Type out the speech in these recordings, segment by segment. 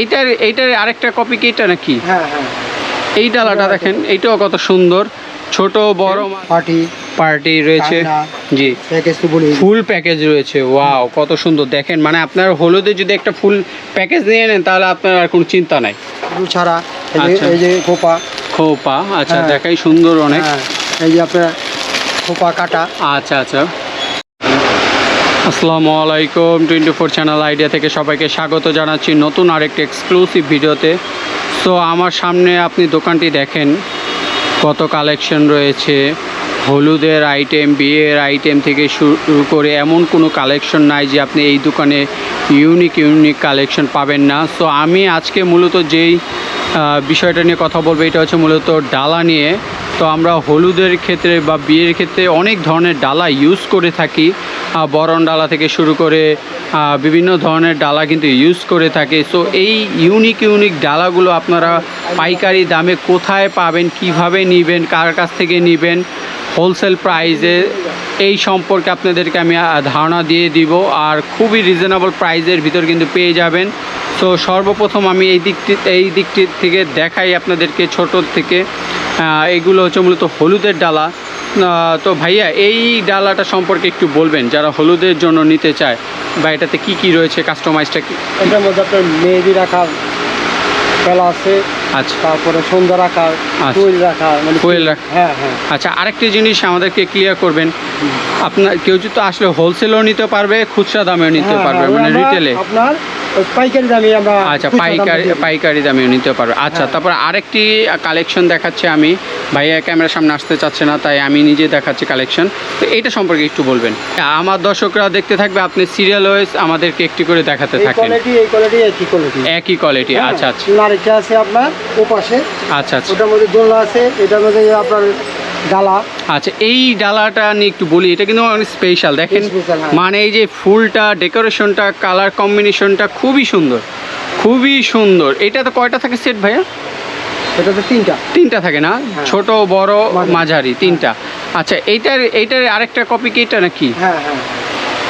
এইটার এইটার আরেকটা কপি কি এটা নাকি? হ্যাঁ হ্যাঁ। এই ডালাটা দেখেন এইটাও কত সুন্দর। ছোট বড় পার্টি পার্টি রয়েছে। জি। প্যাকেজ তো বলি ফুল প্যাকেজ রয়েছে ওয়াও কত সুন্দর। দেখেন মানে আপনার হলুদে যদি একটা ফুল প্যাকেজ নিয়ে নেন তাহলে আপনার আর কোনো চিন্তা নাই। ফুল ছাড়া এই যে আচ্ছা। এই যে খোপা। খোপা আচ্ছা হ্যাঁ। দেখাই সুন্দর অনেক। হ্যাঁ এই যে আপনার খোপা কাটা। আচ্ছা আচ্ছা। আসসালামু আলাইকুম, টোয়েন্টি ফোর চ্যানেল আইডিয়া থেকে সবাইকে স্বাগত জানাচ্ছি নতুন আরেকটি এক্সক্লুসিভ ভিডিওতে। সো আমার সামনে আপনি দোকানটি দেখেন, কত কালেকশন রয়েছে, হলুদের আইটেম বিয়ের আইটেম থেকে শুরু করে এমন কোনো কালেকশন নাই যে আপনি এই দোকানে ইউনিক ইউনিক কালেকশন পাবেন না। সো আমি আজকে মূলত যেই বিষয়টা নিয়ে কথা বলব, এটা হচ্ছে মূলত ডালা নিয়ে। তো আমরা হলুদের ক্ষেত্রে বা বিয়ের ক্ষেত্রে অনেক ধরনের ডালা ইউজ করে থাকি। বরণ ডালা থেকে শুরু করে বিভিন্ন ধরনের ডালা কিন্তু ইউজ করে থাকে। সো এই ইউনিক ইউনিক ডালাগুলো আপনারা পাইকারি দামে কোথায় পাবেন, কীভাবে নেবেন, কার কাছ থেকে নেবেন হোলসেল প্রাইসে এই সম্পর্কে আপনাদেরকে আমি ধারণা দিয়ে দিব। আর খুবই রিজনেবল প্রাইজের ভিতর কিন্তু পেয়ে যাবেন। তো সর্বপ্রথম আমি এই দিকটি এই দিকটি থেকে দেখাই আপনাদেরকে ছোট থেকে। এগুলো হচ্ছে মূলত হলুদের ডালা। তো ভাইয়া এই ডালাটা সম্পর্কে একটু বলবেন যারা হলুদের জন্য নিতে চায় বা এটাতে কি কি রয়েছে কাস্টমাইজটা কি? এটার মধ্যে আপনার মেহেদি রাখার পেলা আছে আচ্ছা। তারপরে সন্ধ্যা রাখার আচ্ছা। ফুল রাখার মানে কোয়েল রাখা। হ্যাঁ হ্যাঁ। আচ্ছা আরেকটি জিনিস আমাদেরকে ক্লিয়ার করবেন আপনার কেউ যদি আসলে হোলসেলও নিতে পারবে খুচরা দামেও নিতে হ্যাঁ, পারবে হ্যাঁ, মানে রিটেলে আপনার পাইকারি দামে আমরা আচ্ছা পাইকারি পাইকারি দামেও নিতে পারবে আচ্ছা হ্যাঁ। তারপর আরেকটি কালেকশন দেখাচ্ছে আমি। ভাইয়া ক্যামেরার সামনে আসতে চাচ্ছে না তাই আমি নিজে দেখাচ্ছি কালেকশন তো এটা সম্পর্কে একটু বলবেন। আমার দর্শকরা দেখতে থাকবে আপনি সিরিয়াল ওয়েস আমাদেরকে একটি করে দেখাতে থাকেন। এই কোয়ালিটি একই কোয়ালিটি একই কোয়ালিটি আচ্ছা আচ্ছা। আরেকটা আছে আপনার ওপাশে। আচ্ছা আচ্ছা। ওটার মধ্যে দোলনা আছে এটার মধ্যে আপনার ডালা। আচ্ছা এই ডালাটা নিয়ে একটু বলি এটা কিন্তু অনেক স্পেশাল দেখেন হ্যাঁ। মানে এই যে ফুলটা ডেকোরেশনটা কালার কম্বিনেশনটা খুবই সুন্দর। খুবই সুন্দর। এটা তো কয়টা থাকে সেট ভাইয়া? এটাতে তিনটা। তিনটা থাকে না? হ্যাঁ। ছোট বড় মাঝারি। মাঝারি তিনটা। আচ্ছা এইটার এইটার আরেকটা কপি কি এটা নাকি? হ্যাঁ হ্যাঁ।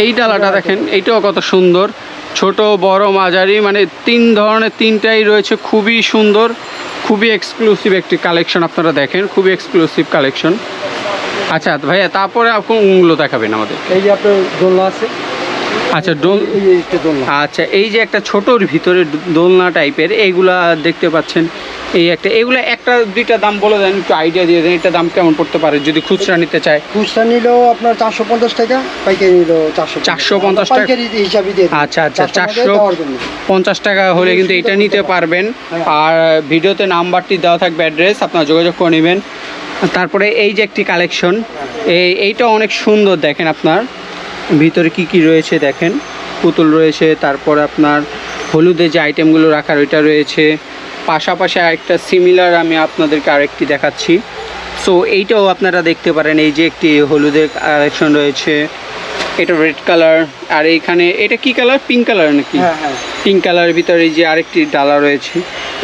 এই ডালাটা দেখেন এইটাও কত সুন্দর। ছোট বড় মাঝারি মানে তিন ধরনের তিনটাই রয়েছে খুবই সুন্দর। খুবই এক্সক্লুসিভ একটি কালেকশন আপনারা দেখেন খুবই এক্সক্লুসিভ কালেকশন আচ্ছা ভাইয়া তারপরে কোনগুলো দেখাবেন আমাদের এই যে আপনার দোলনা আছে। আচ্ছা ডোল দোলনা। আচ্ছা এই যে একটা ছোটোর ভিতরে দোলনা টাইপের এইগুলা দেখতে পাচ্ছেন। এই একটা এগুলো একটা দুইটা দাম বলে দেন একটু আইডিয়া দিয়ে দেন এটা দাম কেমন পড়তে পারে যদি খুচরা নিতে চায়? খুচরা নিলেও আপনার চারশো পঞ্চাশ টাকা পাইকারি নিলেও চারশো 450 টাকা? পাইকারি হিসাবে দিয়ে। আচ্ছা, আচ্ছা, customer দের 400 দেওয়ার জন্য। পঞ্চাশ টাকা হলে কিন্তু এটা নিতে পারবেন। হ্যাঁ। আর ভিডিওতে নাম্বারটি দেওয়া থাকবে অ্যাড্রেস আপনারা যোগাযোগ করে নেবেন। তারপরে এই যে একটি কালেকশন এই এইটা অনেক সুন্দর দেখেন আপনার। ভিতরে কি কি রয়েছে দেখেন? পুতুল রয়েছে তারপরে আপনার হলুদের যে আইটেমগুলো রাখার ওইটা রয়েছে। পাশাপাশি আরেকটা সিমিলার আমি আপনাদেরকে আরেকটি দেখাচ্ছি। সো এইটাও আপনারা দেখতে পারেন এই যে একটি হলুদের কালেকশন রয়েছে এটা রেড কালার আর এইখানে এটা কি কালার পিঙ্ক কালার নাকি? হ্যাঁ হ্যাঁ। পিঙ্ক কালারের ভিতরে এই যে আরেকটি ডালা রয়েছে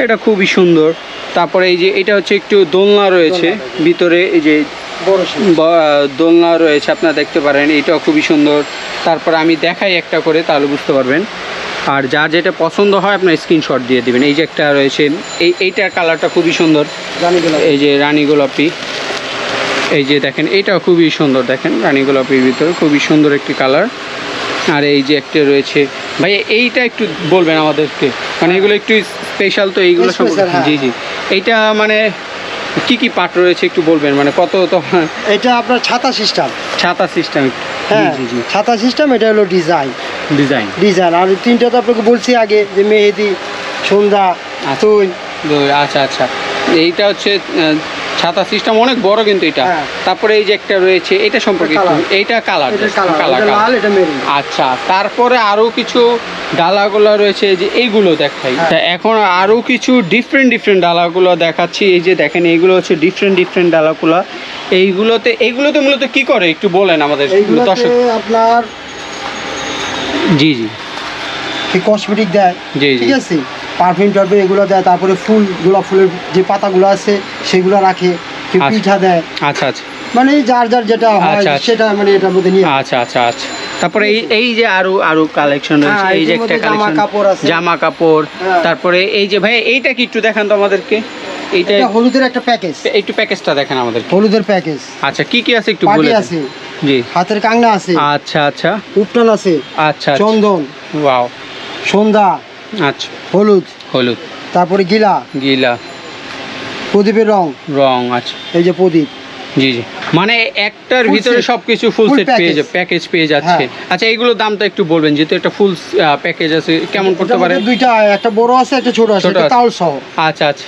এটা খুবই সুন্দর। তারপরে এই যে এটা হচ্ছে একটু দোলনা রয়েছে ভিতরে এই যে দোলনা রয়েছে আপনারা দেখতে পারেন এটাও খুবই সুন্দর। তারপর আমি দেখাই একটা করে তাহলে বুঝতে পারবেন। আর যার যেটা পছন্দ হয় আপনার স্ক্রিনশট দিয়ে দিবেন। এই যে একটা রয়েছে এই এইটার কালারটা খুবই সুন্দর। এই যে রানী গোলাপি। এই যে দেখেন এটাও খুবই সুন্দর দেখেন রানী গোলাপির ভিতরে খুবই সুন্দর একটি কালার আর এই যে একটা রয়েছে ভাই এইটা একটু বলবেন আমাদেরকে। মানে এগুলো একটু স্পেশাল তো এইগুলো সম্পর্কে হ্যাঁ। জি জি। এইটা মানে কি কি পার্ট রয়েছে একটু বলবেন? মানে কত তো এটা আপনার ছাতা সিস্টেম ছাতা সিস্টেম হ্যাঁ জি জি ছাতা সিস্টেম এটা হলো ডিজাইন ডিজাইন। ডিজাইন। আর তিনটা তো আপনাকে বলছি আগে যে মেহেদি সন্ধ্যা আচ্ছা। তুই। আচ্ছা আচ্ছা। এইটা হচ্ছে ছাতা সিস্টেম অনেক বড় কিন্তু এটা। হ্যাঁ। তারপরে এই যে একটা রয়েছে এটা সম্পর্কে এইটা কালার কালার আচ্ছা তারপরে আরও কিছু ডালাগুলো রয়েছে যে এইগুলো দেখাই। হ্যাঁ। এখন আরও কিছু ডিফারেন্ট ডিফারেন্ট ডালাগুলো দেখাচ্ছি। এই যে দেখেন এইগুলো হচ্ছে ডিফারেন্ট ডিফারেন্ট ডালাগুলো। এইগুলোতে এইগুলোতে মূলত কি করে? একটু বলেন আমাদের দর্শক আপনার জি জি। কি কসমেটিক দেয়। জি ঠিক আছে? পারফিউম টারফিউম এগুলো দেয় তারপরে ফুল গোলাপ ফুলের যে পাতাগুলো আছে সেগুলো রাখে কেউ আচ্ছা। পিঠা দেয়। আচ্ছা আচ্ছা। মানে যার যার যেটা হয় আচ্ছা, আচ্ছা। সেটা মানে এটার মধ্যে নিয়ে আচ্ছা আচ্ছা আচ্ছা। তারপরে এই এই যে আরও আরও কালেকশন রয়েছে হ্যাঁ, এই যে একটা কালেকশন কাপড় আছে। জামা কাপড় হ্যাঁ। তারপরে এই যে ভাই এইটা কি একটু দেখান তো আমাদেরকে? এইটা হলুদের একটা প্যাকেজ একটু প্যাকেজটা দেখেন আমাদের হলুদের প্যাকেজ আচ্ছা কি কি আছে একটু বলে আছে। জি। হাতের কাংনা আছে। আচ্ছা আচ্ছা। উপটান আছে। আচ্ছা চন্দন। ওয়াও। সন্ধ্যা। আচ্ছা। হলুদ। হলুদ। তারপরে গিলা। গিলা। প্রদীপের রং। রং আচ্ছা। এই যে প্রদীপ। জি জি। মানে একটার ভিতরে. সবকিছু ফুল সেট পেয়ে. যাবে প্যাকেজ পেয়ে যাচ্ছে। হ্যাঁ। আচ্ছা এইগুলোর দামটা একটু বলবেন যেহেতু একটা ফুল প্যাকেজ আছে কেমন করতে পারে? দুইটা একটা বড় আছে একটা ছোট আছে একটা। তাওল সহ। আচ্ছা আচ্ছা।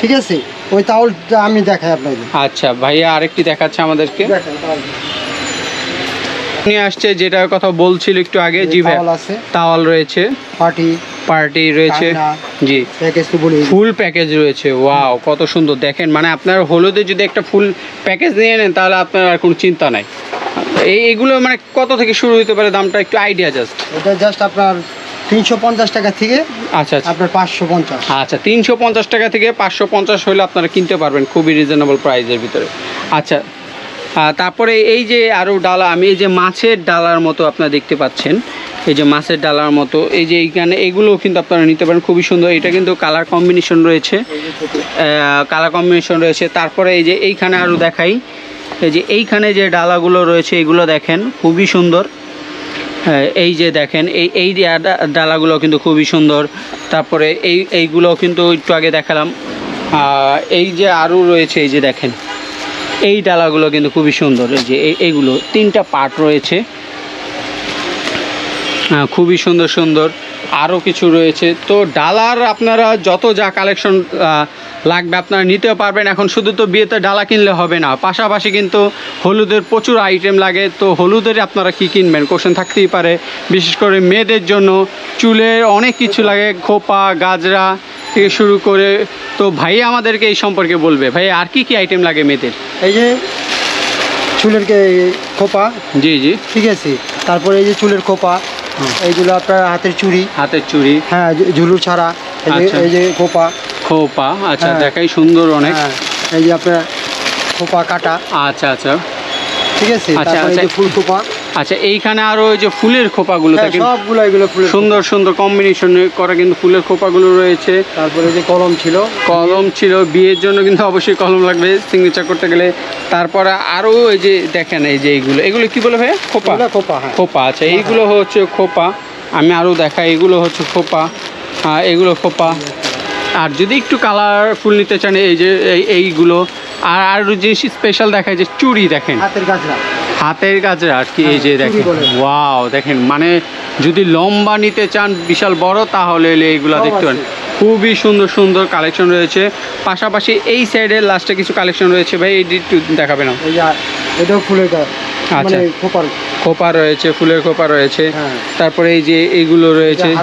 ঠিক আছে? ওই তাওলটা আমি দেখাই আপনাদের। আচ্ছা ভাইয়া আরেকটি দেখাচ্ছে আমাদেরকে। নিয়ে আসছে যেটার কথা বলছিল একটু আগে জি ভাই তাওয়াল রয়েছে। পার্টি। পার্টি রয়েছে। জি। ফুল প্যাকেজ রয়েছে। ওয়াও কত সুন্দর। দেখেন মানে আপনার হলুদে যদি একটা ফুল প্যাকেজ নিয়ে নেন তাহলে আপনার আর কোনো চিন্তা নাই। এই এগুলো মানে কত থেকে শুরু হতে পারে? দামটা একটু আইডিয়া জাস্ট এটা জাস্ট আপনার তিনশো পঞ্চাশ টাকা থেকে আচ্ছা আচ্ছা। আপনার পাঁচশো পঞ্চাশ। আচ্ছা তিনশো পঞ্চাশ টাকা থেকে পাঁচশো পঞ্চাশ হলে আপনারা কিনতে পারবেন খুবই রিজনেবল প্রাইসের ভিতরে। আচ্ছা তারপরে এই যে আরও ডালা আমি এই যে মাছের ডালার মতো আপনারা দেখতে পাচ্ছেন এই যে মাছের ডালার মতো এই যে এইখানে এগুলোও কিন্তু আপনারা নিতে পারেন খুবই সুন্দর এটা কিন্তু কালার কম্বিনেশন রয়েছে কালার কম্বিনেশন রয়েছে তারপরে এই যে এইখানে আরও দেখাই এই যে এইখানে যে ডালাগুলো রয়েছে এগুলো দেখেন খুবই সুন্দর হ্যাঁ, এই যে দেখেন এই এই ডালাগুলো কিন্তু খুবই সুন্দর তারপরে এই এইগুলো কিন্তু একটু আগে দেখালাম এই যে আরও রয়েছে এই যে দেখেন এই ডালাগুলো কিন্তু খুবই সুন্দর। এই যে এই- এইগুলো তিনটা পার্ট রয়েছে। খুবই সুন্দর সুন্দর। আরও কিছু রয়েছে। তো ডালার আপনারা যত যা কালেকশন লাগবে আপনারা নিতেও পারবেন। এখন শুধু তো বিয়েতে ডালা কিনলে হবে না পাশাপাশি কিন্তু হলুদের প্রচুর আইটেম লাগে। তো হলুদের আপনারা কি কিনবেন? কোশ্চেন থাকতেই পারে। বিশেষ করে মেয়েদের জন্য চুলের অনেক কিছু লাগে খোপা গাজরা থেকে শুরু করে। তো ভাই আমাদেরকে এই সম্পর্কে বলবে। ভাই আর কি কি আইটেম লাগে মেয়েদের? এই যে চুলের কে খোপা? জি জি। ঠিক আছে। তারপরে এই যে চুলের খোপা এইগুলো আপনার হাতের চুড়ি। হাতের চুড়ি। হ্যাঁ ঝুলুর ছাড়া। এই যে আচ্ছা। এই যে খোপা। খোপা আচ্ছা হ্যাঁ। দেখাই সুন্দর অনেক। হ্যাঁ এই যে আপনার খোপা কাটা। আচ্ছা আচ্ছা। ঠিক আছে আচ্ছা, আচ্ছা। ফুল খোপা। আচ্ছা এইখানে আরও ওই যে ফুলের খোপাগুলো হ্যাঁ, দেখেন সবগুলো এগুলো ফুলের সুন্দর সুন্দর কম্বিনেশন করা কিন্তু ফুলের খোপাগুলো রয়েছে। তারপরে যে কলম ছিল। কলম ছিল বিয়ের জন্য কিন্তু অবশ্যই কলম লাগবে সিগনেচার করতে গেলে। তারপরে আরও এই যে দেখেন এই যে এইগুলো। এগুলো কি বলে ভাইয়া? খোপা। খোপা খোপা আচ্ছা এইগুলো হচ্ছে খোপা। আমি আরও দেখাই এগুলো হচ্ছে খোপা। এগুলো খোপা। আর যদি একটু কালারফুল নিতে চান এই যে এই- এইগুলো আর আর যে স্পেশাল দেখায় যে চুড়ি দেখেন। হাতের গাছরা হাতের কাছে আর কি এই যে হ্যাঁ, দেখেন। ওয়াও দেখেন মানে যদি লম্বা নিতে চান বিশাল বড় তাহলে এইগুলো দেখতে। পারেন। খুবই সুন্দর সুন্দর কালেকশন রয়েছে। পাশাপাশি এই সাইডে লাস্টে কিছু কালেকশন রয়েছে। ভাই এই একটু দেখাবেন না? এটাও ফুলের আচ্ছা। মানে খোপার। খোপা রয়েছে ফুলের খোপা রয়েছে। হ্যাঁ। তারপরে এই যে এইগুলো রয়েছে।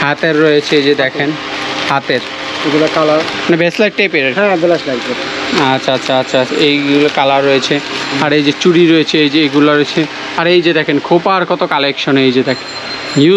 হাতের রয়েছে এই যে দেখেন। হাতের? এগুলো কালার মানে ব্রেসলেট টাইপের হ্যাঁ ব্রেসলেট লাইট আচ্ছা আচ্ছা আচ্ছা এইগুলো কালার রয়েছে। আর এই যে চুড়ি রয়েছে এই যে এগুলো রয়েছে। আর এই যে দেখেন খোপার কত কালেকশন এই যে দেখেন। ইউজ